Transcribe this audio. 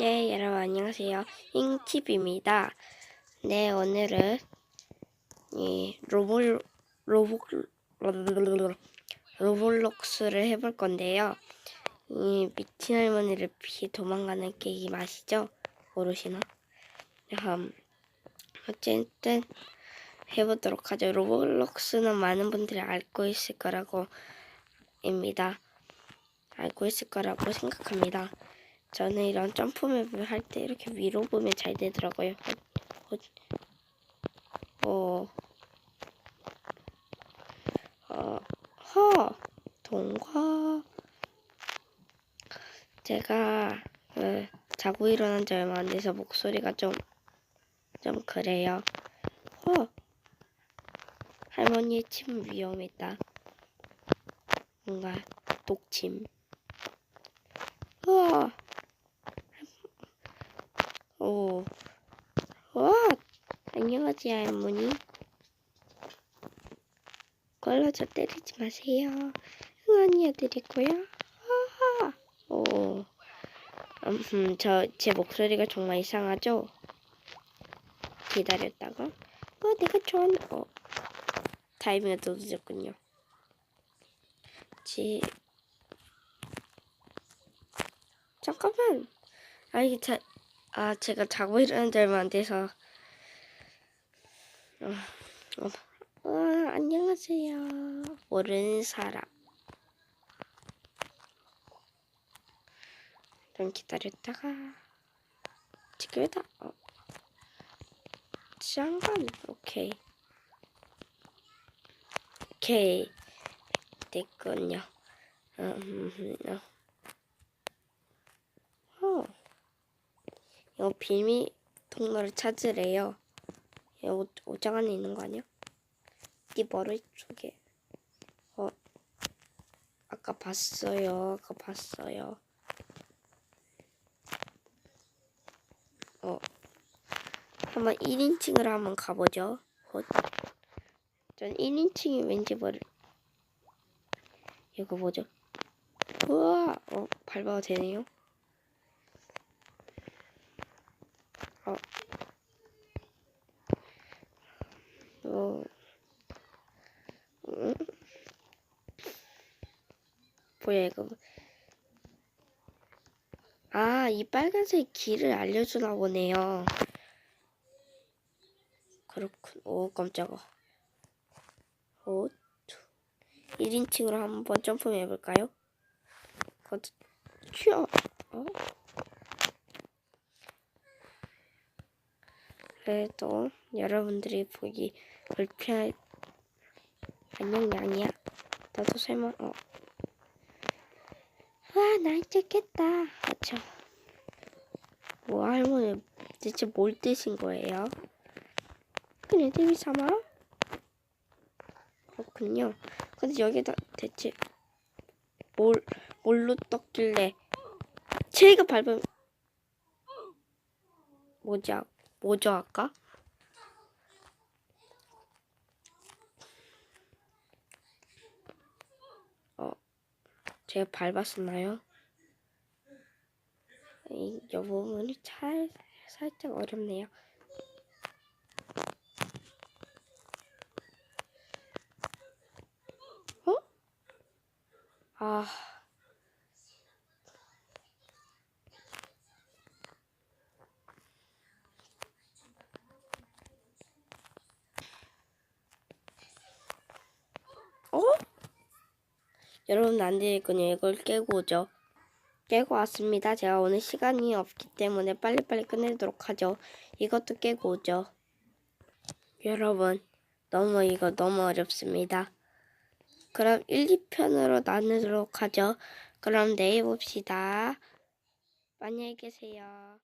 네, 여러분 안녕하세요. 잉팁입니다. 네, 오늘은 이 로볼 로복 로블록스를 해볼 건데요. 이 미친 할머니를 피해 도망가는 게임 아시죠? 모르시나? 음, 어쨌든 해보도록 하죠. 로블록스는 많은 분들이 알고 있을 거라고 입니다. 알고 있을 거라고 생각합니다. 저는 이런 점프맵을 할 때 이렇게 위로 보면 잘 되더라고요. 어, 어, 어, 허, 동과. 제가 그, 자고 일어난 지 얼마 안 돼서 목소리가 좀, 좀 그래요. 허, 할머니의 침 위험했다. 뭔가 독침. 우와. 오. 와. 안녕하세요, 할머니. 걸러 저 때리지 마세요. 응원이어 드리고요. 하하. 오. 음, 저, 제 목소리가 정말 이상하죠? 기다렸다가, 어, 내가 좋아하는, 어. 타이밍을 또 늦었군요. 지, 잠깐만. 아, 이게 자, 아, 제가 자고 일어난 지 얼마 안 돼서. 어, 어, 어, 안녕하세요. 모르는 사람. 좀 기다렸다가. 지금이다. 어. 장관. 오케이. 오케이. 됐군요. 음, 음, 음. 어. 이거 비밀 통로를 찾으래요. 옷, 옷장 안에 있는 거 아니야? 네 머리 쪽에. 어. 아까 봤어요. 아까 봤어요. 어. 한번 1인칭으로 한번 가보죠. 어. 전 1인칭이 왠지 모를. 이거 뭐죠? 우와, 어, 밟아도 되네요. 뭐야, 이거. 아, 이 빨간색 길을 알려주나 보네요. 그렇군. 오, 깜짝아. 오, 1인칭으로 한번 점프 해 볼까요? 거, 튀어. 어? 그래도 여러분들이 보기 불편할 안녕 양이야 나도 설마 어. 와날 찍겠다 그쵸 뭐 할머니 대체 뭘 뜨신 거예요? 그냥 TV 삼아? 그렇군요 근데 여기다 대체 뭘 뭘로 떴길래 제가 밟으면 뭐지 뭐죠 아까? 제가 밟았었나요? 이, 이 부분이 잘, 살짝 어렵네요. 어? 아. 어? 여러분 안 되겠군요. 이걸 깨고 오죠. 깨고 왔습니다. 제가 오늘 시간이 없기 때문에 빨리빨리 끝내도록 하죠. 이것도 깨고 오죠. 여러분 너무 이거 너무 어렵습니다. 그럼 1, 2편으로 나누도록 하죠. 그럼 내일 봅시다. 안녕히 계세요.